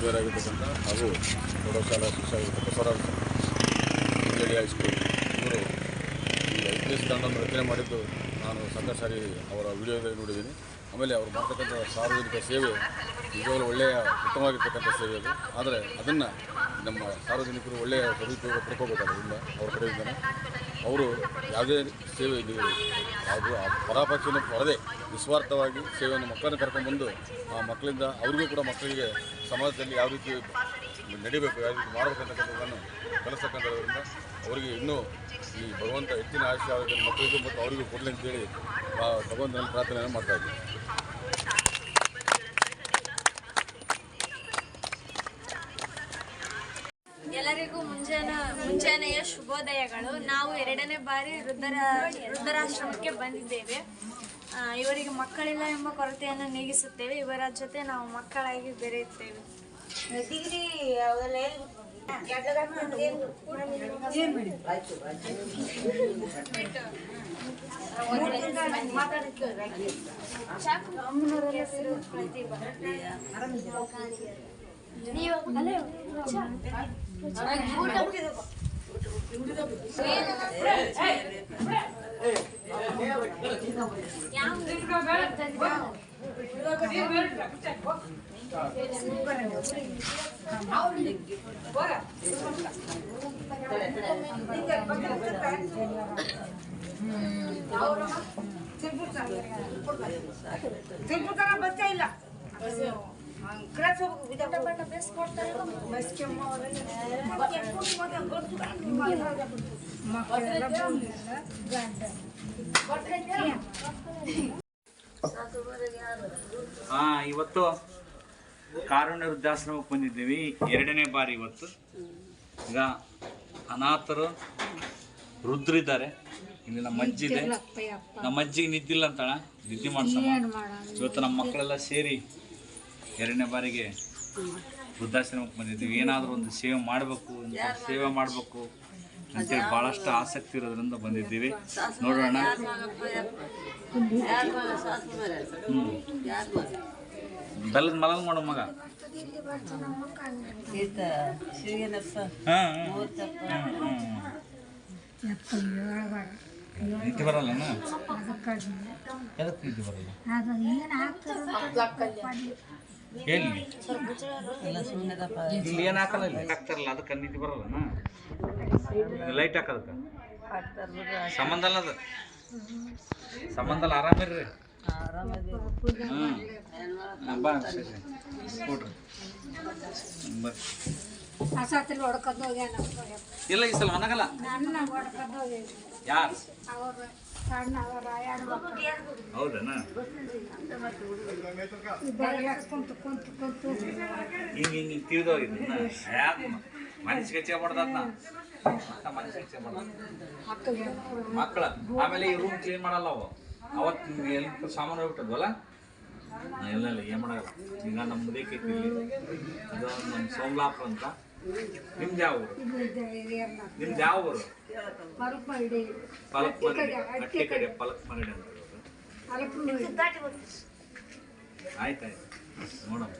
ಮುಖ್ಯರಾಗಿರ್ತಕ್ಕಂಥ ಹಾಗೂ ಪ್ರೌಢಶಾಲಾ ಶಿಕ್ಷಕರಾಗಿರ್ತಕ್ಕಂಥ Basavaraj J high school ಇವರು ಈ ಐ ಪಿ ಎಸ್ ತಂಡವನ್ನು ರಚನೆ ಮಾಡಿದ್ದು ನಾನು ಸಾಕಷ್ಟು ಸಾರಿ ಅವರ ವಿಡಿಯೋದಲ್ಲಿ ನೋಡಿದ್ದೀನಿ. ಆಮೇಲೆ ಅವರು ಮಾಡ್ತಕ್ಕಂಥ ಸಾರ್ವಜನಿಕ ಸೇವೆ ನಿಜವಾಗಲೂ ಒಳ್ಳೆಯ, ಉತ್ತಮವಾಗಿರ್ತಕ್ಕಂಥ ಸೇವೆ ಅದು. ಆದರೆ ಅದನ್ನು ನಮ್ಮ ಸಾರ್ವಜನಿಕರು ಒಳ್ಳೆಯ ಸದುಪಯೋಗ ಪಡ್ಕೋಬೇಕಾದ್ರಿಂದ ಅವ್ರ ಕಡೆಯಿಂದನೇ ಅವರು ಯಾವುದೇ ಸೇವೆ ಇದು ಅದು ಆ ಪರಾಪಕ್ಷಿನ ಪರದೆ ನಿಸ್ವಾರ್ಥವಾಗಿ ಸೇವೆಯನ್ನು ಮಕ್ಕಳನ್ನು ಕರ್ಕೊಂಡ್ಬಂದು ಆ ಮಕ್ಕಳಿಂದ ಅವರಿಗೂ ಕೂಡ ಮಕ್ಕಳಿಗೆ ಸಮಾಜದಲ್ಲಿ ಯಾವ ರೀತಿ ನಡಿಬೇಕು, ಯಾವ ರೀತಿ ಮಾಡಬೇಕಂತಕ್ಕಂಥದ್ದನ್ನು ಕಲಿಸ್ತಕ್ಕಂಥದ್ರಿಂದ ಅವರಿಗೆ ಇನ್ನೂ ಈ ಭಗವಂತ ಹೆಚ್ಚಿನ ಆಯುಷ್ಯ ಮಕ್ಕಳಿಗೂ ಮತ್ತು ಅವರಿಗೂ ಕೊಡಲಿ ಅಂತೇಳಿ ಭಗವಂತನಲ್ಲಿ ಪ್ರಾರ್ಥನೆಯನ್ನು ಮಾಡ್ತಾ ಇದ್ದೀನಿ ಮುಂಜಾನೆಯ ಶುಭೋದಯಗಳು. ನಾವು ಎರಡನೇ ಬಾರಿ ವೃದ್ಧರ ವೃದ್ಧರಾಶ್ರಮಕ್ಕೆ ಬಂದಿದ್ದೇವೆ. ಇವರಿಗೆ ಮಕ್ಕಳಿಲ್ಲ ಎಂಬ ಕೊರತೆಯನ್ನು ನೀಗಿಸುತ್ತೇವೆ. ಇವರ ಜೊತೆ ನಾವು ಮಕ್ಕಳಾಗಿ ಬೆರೆಯುತ್ತೇವೆ. ಡಿಗ್ರಿ ಅವೆಲ್ಲ ತಿಳ್ಬಿಡ್ತಾರ ಬಸ್ಸೇ ಇಲ್ಲ ಕ್ಲಾಸ್ ಹಾ ಇವತ್ತು ಕಾರುಣ್ಯ ವೃದ್ಧಾಶ್ರಮಕ್ಕೆ ಬಂದಿದ್ದೀವಿ. ಎರಡನೇ ಬಾರಿ ಇವತ್ತು. ಈಗ ಅನಾಥರು ವೃದ್ಧರಿದ್ದಾರೆ. ಇಲ್ಲಿ ನಮ್ಮ ಅಜ್ಜಿ ಇದೆ. ನಮ್ಮ ಅಜ್ಜಿಗೆ ನಿದ್ದಿಲ್ಲ ಅಂತಣ ನಿದ್ದೆ ಮಾಡ್ಸಮ್ಮ. ಇವತ್ತು ನಮ್ಮ ಮಕ್ಕಳೆಲ್ಲ ಸೇರಿ ಎರಡನೇ ಬಾರಿಗೆ ವೃದ್ಧಾಶ್ರಮಕ್ಕೆ ಬಂದಿದ್ದೀವಿ. ಏನಾದರೂ ಒಂದು ಸೇವೆ ಮಾಡಬೇಕು ಸೇವೆ ಮಾಡಬೇಕು ಅಂತೇಳಿ ಭಾಳಷ್ಟು ಆಸಕ್ತಿ ಇರೋದ್ರಿಂದ ಬಂದಿದ್ದೀವಿ. ನೋಡೋಣ. ಹ್ಞೂ ಬೆಲ್ಲದ ಮಲಗ ಮಾಡೋ ಮಗ. ಬರಲ್ಲ ಎದಕ್ಕೆ ಬರಲ್ಲ? ಎಲ್ಲಿ ಇಲ್ಲಿ ಏನು ಹಾಕಲ್ಲ ಇಲ್ಲಿ? ಹಾಕ್ತಾರಲ್ಲ, ಅದಕ್ಕೆ ನಿಂತು ಬರಲ್ಲ ಲೈಟ್ ಹಾಕೋದಕ್ಕೆ? ಸಂಬಂಧ ಅಲ್ಲ ಅದು. ಸಂಬಂಧ ಅಲ್ಲ ಆರಾಮಿರ್ರಿ ಇಲ್ಲ, ಈ ಸಲ ಮನಗಲ್ಲ. ಯಾರು? ಹೌದನ? ಹಿಂಗೆ ಹಿಂಗೆ ಆಮೇಲೆ ಈ ರೂಮ್ ಕ್ಲೀನ್ ಮಾಡಲ್ಲ ಅವು. ಅವತ್ತು ಎಲ್ಲ ಸಾಮಾನು ಹೋಗ್ಬಿಟ್ಟದ್ವಲ್ಲ ಎಲ್ಲ ಇಲ್ಲ ಏನು ಮಾಡಲ್ಲ. ಈಗ ನಮ್ಮ ಮುದಕ್ಕೆ ಐತಿ ಇದು ನಮ್ಮ ಅಂತ. ನಿಮ್ದು ಯಾವ ಊರು ನಿಮ್ದು ಯಾವ ಊರು ಮರುಪ ಇಡಿ ಪಲಕ್ ಮರಡಿ ಅಟ್ಟಿ ಕಡೆ ಪಲಕ್ ಮರಡಿ ಅಂತ ಆಯ್ತಾಯ್ತು. ನೋಡಮ್ಮ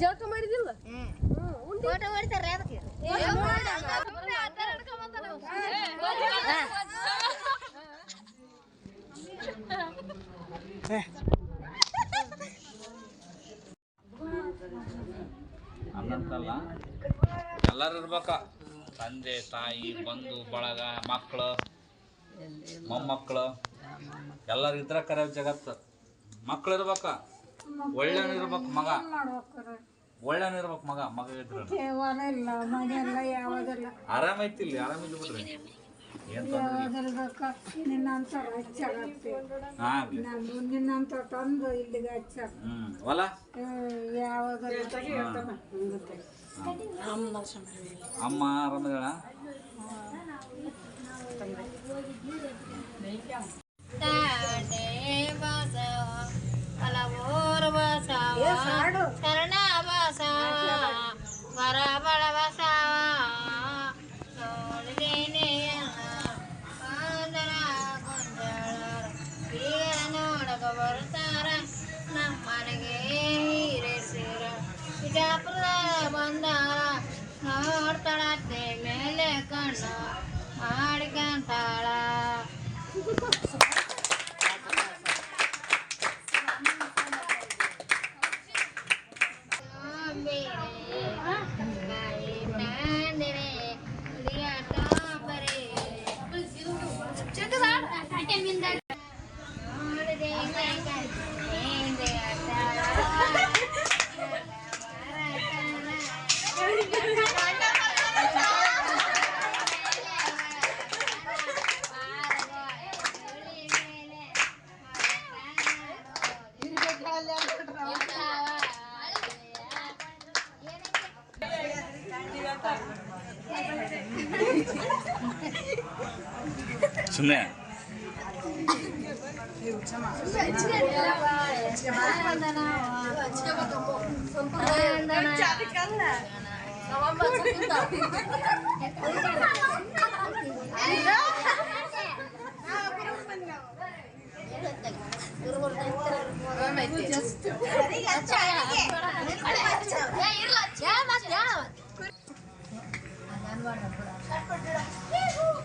ಜಳಕ ಮಾಡಿದಿಲ್ಲ ಫೋಟೋ ಮಾಡ್ತಾರೆ ಅದಕ್ಕೆ. ಹಂಗಂತಲ್ಲ ಎಲ್ಲರೂ ಇರ್ಬೇಕ. ತಂದೆ, ತಾಯಿ, ಬಂಧು, ಬಳಗ ಮಕ್ಕಳು ಮೊಮ್ಮಕ್ಕಳು ಎಲ್ಲರೂ ಇದ್ರ ಕರೆ ಜಗತ್ತು. ಮಕ್ಳು ಇರ್ಬೇಕ ಒಳ್ಳೆ ಇರ್ಬೇಕು ಮಗ. ಒಳ್ಳೆಯವ್ನು ಮಗ ಮಗ ಇದ್ರ. ಆರಾಮ ಇಲ್ಲ ಮನೆಯಲ್ಲ ಯಾವುದಿಲ್ಲ. ಆರಾಮೈತಿ ಇಲ್ಲಿ ಬಿಡ್ರಿ ಏನ್ ತೊಂದ್ರೆ ಇಲ್ಲ. ಯಾವುದಿರ್ಬೇಕ? ನಿನ್ನಂತ ಆಗ್ಲಿ ನಾನು ನಿನ್ನಂತ ತಂದು ಇಲ್ಲಿಗೆ ಹ್ಮ್ ಹೊಲ? ಯಾವುದಿಲ್ಲ? ಅಮ್ಮ ಆರಾಮದಳ? ತಾಂಡೆ ಬಸವ ಶರಣ ನೋಡಕ ಬರ್ತಾರ ನಮ್ಮನೆಗೆ ಹಿರೇಸಿರ ಬಿಜಾಪುರ ಬಂದಾರ ನೋಡ್ತಾಳತ್ತೆ ಮೇಲೆ ಕಣ್ಣು ಮಾಡ್ಕೊಂತಾಳ ಸುಮ್ಮನೆ ನಿನ್ ಮೊಮ್ಮಗಳ ನಿನ್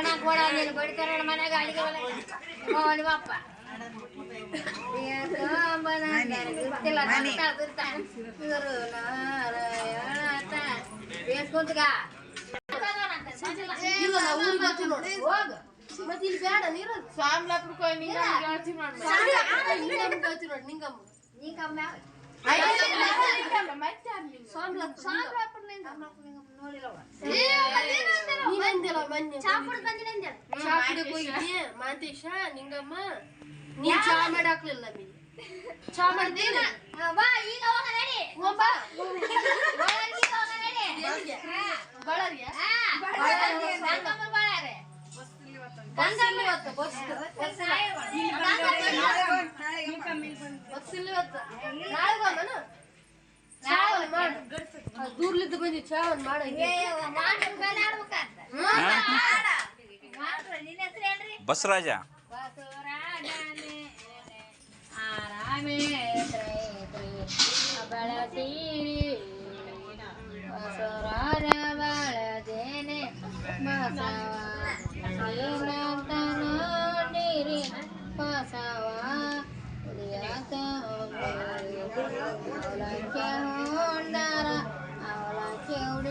పోనా కూడా నేను పడితేరాడు మనగా అడిగే వాళ్ళు పాప వేసుకుంటుగా స్వామి ಗಂಗಮ್ಮ ಬಳ್ಳಾರಿ. ಗಂಗಮ್ಮ ಇವತ್ತು ಬಸ್. ಬಸ್ ಬಸ್ ಇಲ್ಲ ಇವತ್ತು. ನಾಳೆ ಚಾ ದೂರ್ಲಿದ್ದು ಬಂದಿ ಚಾ ಒಂದ್ ಮಾಡ ಬಸವರಾಜ ಬಸವರಾಜ ಬಳದೇನೆ ಬಸವ ಶಿವನಂತ ನೋಡಿರಿ ಬಸವ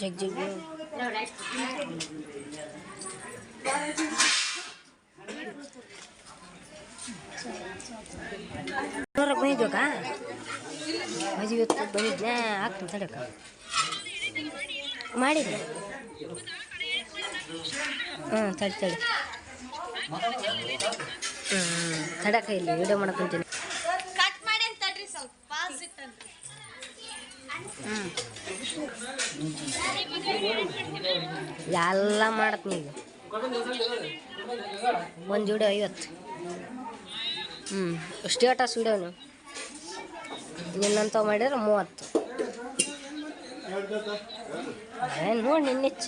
ಜಗ್ ಜಗ್ ನೂರ ಬಂದಿದ್ಬೇಕಾ ಮದುವೆ ಹೊತ್ತು ಬಂದಿದ್ದೆ ಹಾಕ್ತೀನಿ ತಡಕ ಮಾಡಿದ್ದೆ ಹ್ಞೂ ತಡಿ ತಡಿ ಹ್ಞೂ ತಡಕ ಇಲ್ಲಿ ವಿಡಿಯೋ ಮಾಡ್ಕೊಂತೀನಿ ಕಟ್ ಮಾಡಿ ಅಂತ ತಡ್ರಿ ಸ್ವಲ್ಪ ಪಾಸ್ ಇಟ್ಟಂತ ಎಲ್ಲ ಮಾಡತ್ನಿ ಈಗ ಒಂದು ಜೋಡಿ ಐವತ್ತು. ಹ್ಞೂ ಸ್ಟೇಟಸ್ ವಿಡಿಯೋ ನೀವು ನಿನ್ನಂತ ಮಾಡಿದ್ರೆ ಮೂವತ್ತು. ನೋಡಿ ನಿನ್ನೆಚ್ಚ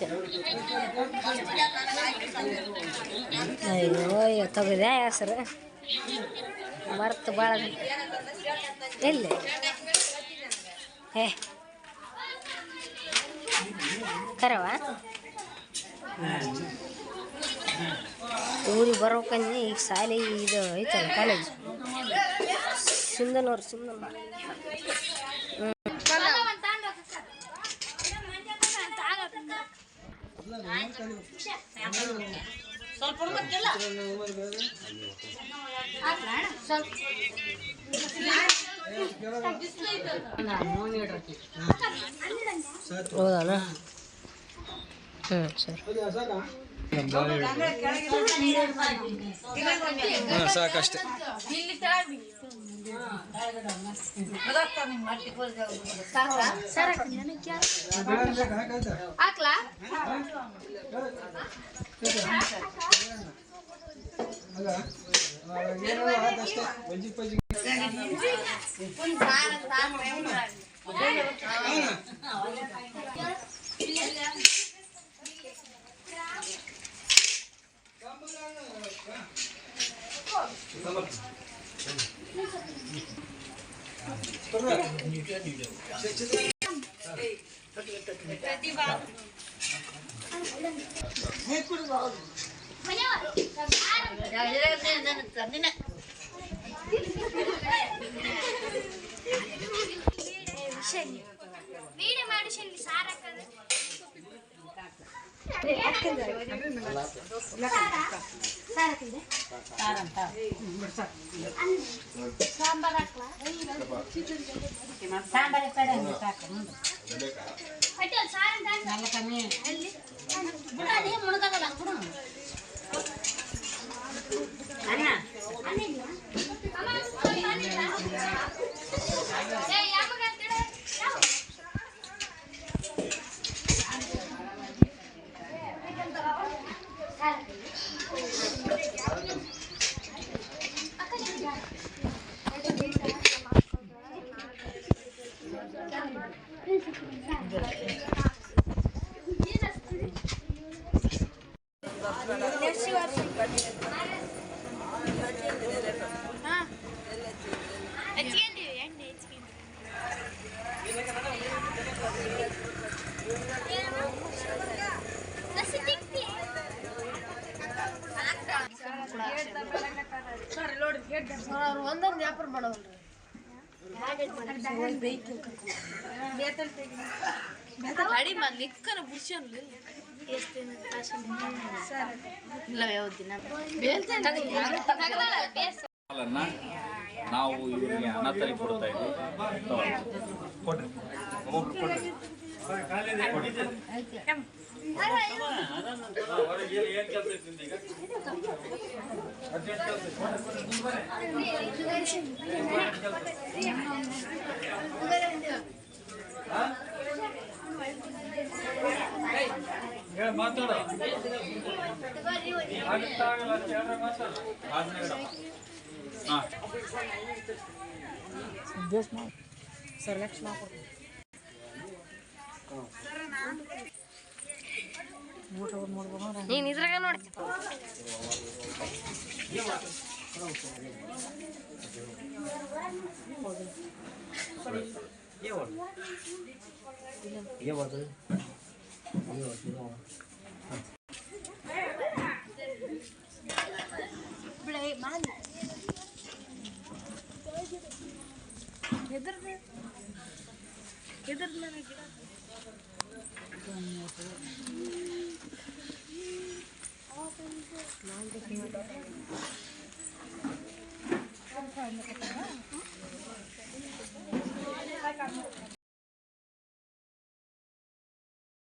ಅಯ್ಯೋ ಅಯ್ಯೋ ತಗೋದ್ಯಾ ಹೆಸರು? ಮರ್ತು ಭಾಳ ಎಲ್ಲಿ? ಏ ಕರವ ಊರಿಗೆ ಬರ್ಬೇಕಂದ್ರೆ ಈಗ ಶಾಲೆ ಇದು ಐತಲ್ಲ ಕಾಲೇಜ್ ಸಿಂಧನೂರು ಸಿಂಧನೂರು ಹೌದಣ್ಣ ಹ್ಞೂ ಸರಿ. ಸಾಕಷ್ಟೇ. ಹಾಕ್ಲಾ? Hey, put it out. Video medicine sir అక్కడ సాంబార్ ఎక్కడ నల్లకమే అదే మునగల కూడా ಒಂದೊಂದು ವ್ಯಾಪಾರ ಮಾಡೋಲ್ರಿ ಗಾಡಿ ಮಲ್ಲಿಕ್ಕನ ಬುಡ್ಸನ್ಲಿ ಇಲ್ಲ ಯಾವ್ದು ದಿನ ಹಾಲನ್ನ ನಾವು ಇವರಿಗೆ ಅನಾಥರಿಗೆ ಕೊಡ್ತಾ ಇದ್ವಿ ತಗೊಳ್ಳಿ. ಕೊಡ್ರಿ ಒಬ್ಬೊಬ್ರು ಕೊಡ್ರಿ ಮಾತಾಡು ಹಾಂ ನೀನು ಇದ್ರಾಗ ನೋಡ್ತಿ ಎದ್ರದ್ದು எதிர்ந்து எதிர்ந்து நான்